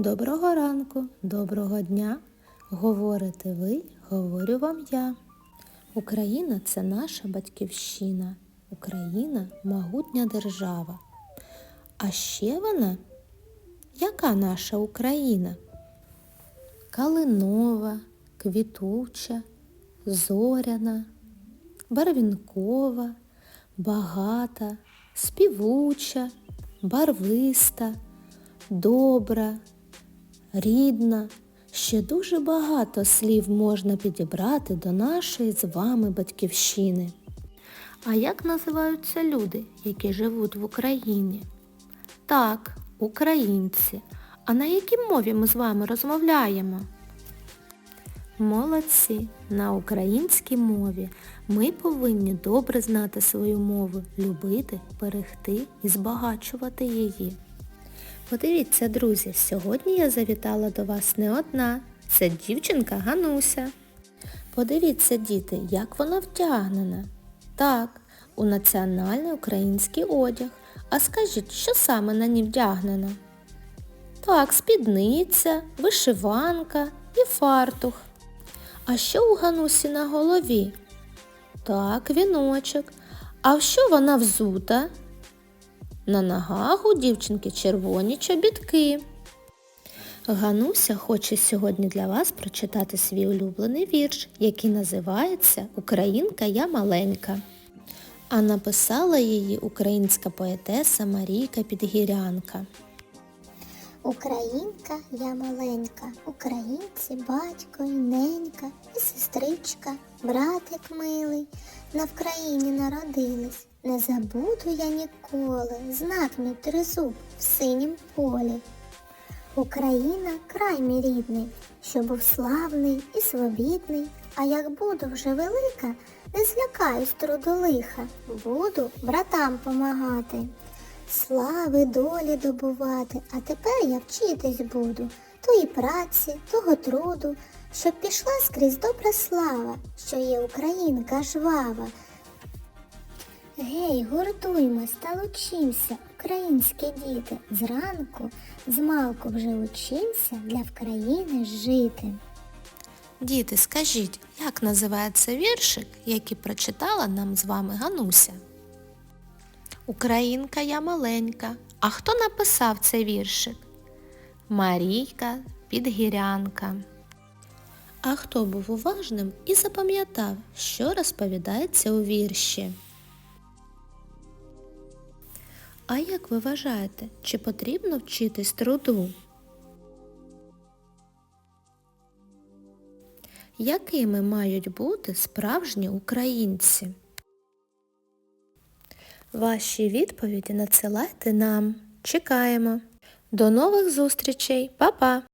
Доброго ранку, доброго дня. Говорите ви, говорю вам я. Україна це наша батьківщина. Україна могутня держава. А ще вона, яка наша Україна? Калинова, квітуча, зоряна, барвінкова, багата, співуча, барвиста, добра, рідна. Ще дуже багато слів можна підібрати до нашої з вами батьківщини. А як називаються люди, які живуть в Україні? Так, українці. А на якій мові ми з вами розмовляємо? Молодці, на українській мові ми повинні добре знати свою мову, любити, берегти і збагачувати її. Подивіться, друзі, сьогодні я завітала до вас не одна. Це дівчинка Гануся. Подивіться, діти, як вона вдягнена. Так, у національний український одяг. А скажіть, що саме на ній вдягнено? Так, спідниця, вишиванка і фартух. А що у Ганусі на голові? Так, віночок. А в що вона взута? На ногах у дівчинки червоні чобітки. Гануся хоче сьогодні для вас прочитати свій улюблений вірш, який називається Українка я маленька. А написала її українська поетеса Марійка Підгірянка. Українка я маленька, українці батько і ненька, і сестричка, братик милий, на Вкраїні народились. Не забуду я ніколи знак мій тризуб в синім полі. Україна край мій рідний, що був славний і свобідний, а як буду вже велика, не злякаюсь труду лиха, буду братам помагати слави долі добувати, а тепер я вчитись буду тої праці, того труду, щоб пішла скрізь добра слава, що є українка жвава. Гей, гуртуймось та лучимся, українські діти, зранку, змалку вже учимся для вкраїни жити. Діти, скажіть, як називається віршик, який прочитала нам з вами Гануся? Українка я маленька. А хто написав цей віршик? Марійка Підгірянка. А хто був уважним і запам'ятав, що розповідається у вірші? А як ви вважаєте, чи потрібно вчитись труду? Якими мають бути справжні українці? Ваші відповіді надсилайте нам. Чекаємо. До нових зустрічей. Па-па!